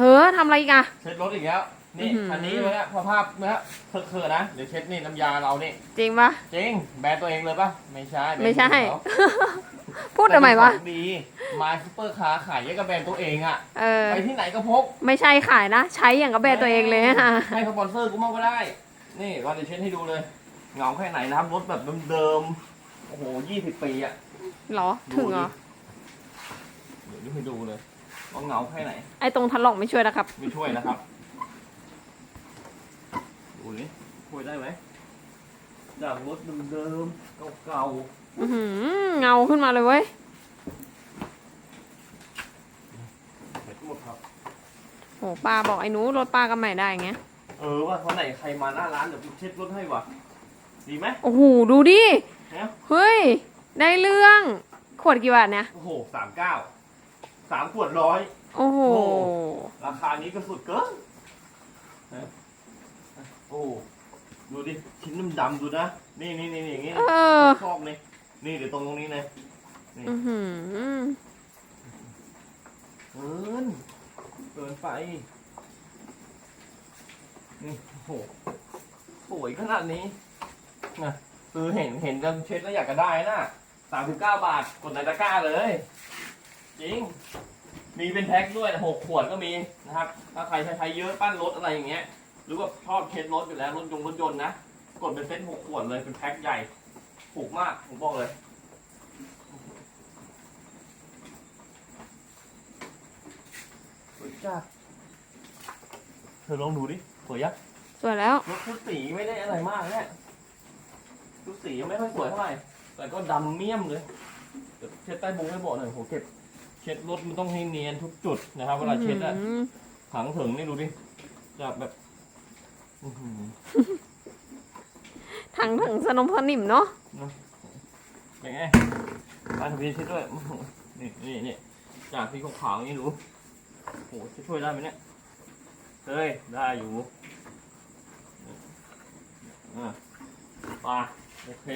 ธอทำอะไรอีกอะ เช็ดรถอีกแล้ว นี่อื้อหืออั อันนี้เลยนะพอภาพเมื่อเคอะๆนะเดี๋ยวเช็ดนี่น้ำยาเรานี่จริงปะจริงแบรนด์ตัวเองเลยปะไม่ใช่แบรนด์ไม่ใช่ ของเขา พูดทำไมวะ แต่เป็นของดีมาซุปเปอร์คาร์ขายเยอะกับแบรนด์ตัวเองอะเออ ไปที่ไหนก็พกไม่ใช่ขายนะ ใช้อย่างกับแบรนด์ตัวเองเลยอะให้สปอนเซอร์กูมั่งก็ได้ นี่เราจะเช็ดให้ดูเลยเหงาแค่ไหนนะครับรถแบบเดิมๆโอ้โหยี่สิบปีอะเหรอ ถึงเหรอ เดี๋ยวดูให้ดูเลย ว่าเหงาแค่ไหน ไอ้ตรงทันหลอกไม่ช่วยนะครับ ไม่ช่วยนะครับ ดูนี่ช่วยได้ไหมจากรถเดิมๆเก่าอือหือเงาขึ้นมาเลยเว้ยๆเห็นหมดครับ โหป้าบอกไอ้หนูรถป้าก็ใหม่ได้ไงเออว่าวันไหนใครมาหน้าร้านเดี๋ยวกูเช็ดรถให้วะดีไหมโอ้โหดูดิเนี่ยเฮ้ย ได้เรื่อง ขวดกี่บาทเนี่ย โอ้โหสามเก้า สามขวดร้อย โอ้โห โอ้ ราคานี้ก็สุดเกินนะโอ้ดูดิชิ้นดำๆดูนะ นี่นี่นี่นี่อย่างงี้เออ ชอบนี่นี่เดี๋ยวตรงตรงนี้เลยอือหือเกินเกินไปนี่โอ้โหสวยขนาดนี้นะคือเห็นเห็นกันเช็ดแล้วอยากจะได้นะสามสิบเก้าบาทกดในตะกร้าเลย จริง มีเป็นแพ็คด้วยนะหกขวดก็มีนะครับ ถ้าใครใช้ใช้เยอะปั้นรถอะไรอย่างเงี้ย หรือว่าชอบเช็ดรถอยู่แล้วรถยงรถยนต์นะ กดเป็นเซ็ตหกขวดเลยเป็นแพ็คใหญ่ ถูกมากผมบอกเลยสวยจ้าเธอลองดูดิสวยยักสวยแล้วรถชุดสีไม่ได้อะไรมากเนี่ยชุดสียังไม่ค่อยสวยเท่าไหร่แต่ก็ดำเมี่ยมเลยเดี๋ยวเช็ดใต้บงให้บอกหน่อยโหเก็บ เช็ดรถมันต้องให้เนียนทุกจุดนะครับเวลาเช็ดอะอื้อหือถังถึงนี่ดูดิจะแบบอื้อหือถังถึงสนมพนิมเนาะเป็นไงมาทะเบียนเช็ดด้วยอื้อหือนี่นี่นี่จากที่ขาวๆอย่างนี้ดูโหจะช่วยได้ไหมเนี่ยเฮ้ยได้อยู่อะไปโอเค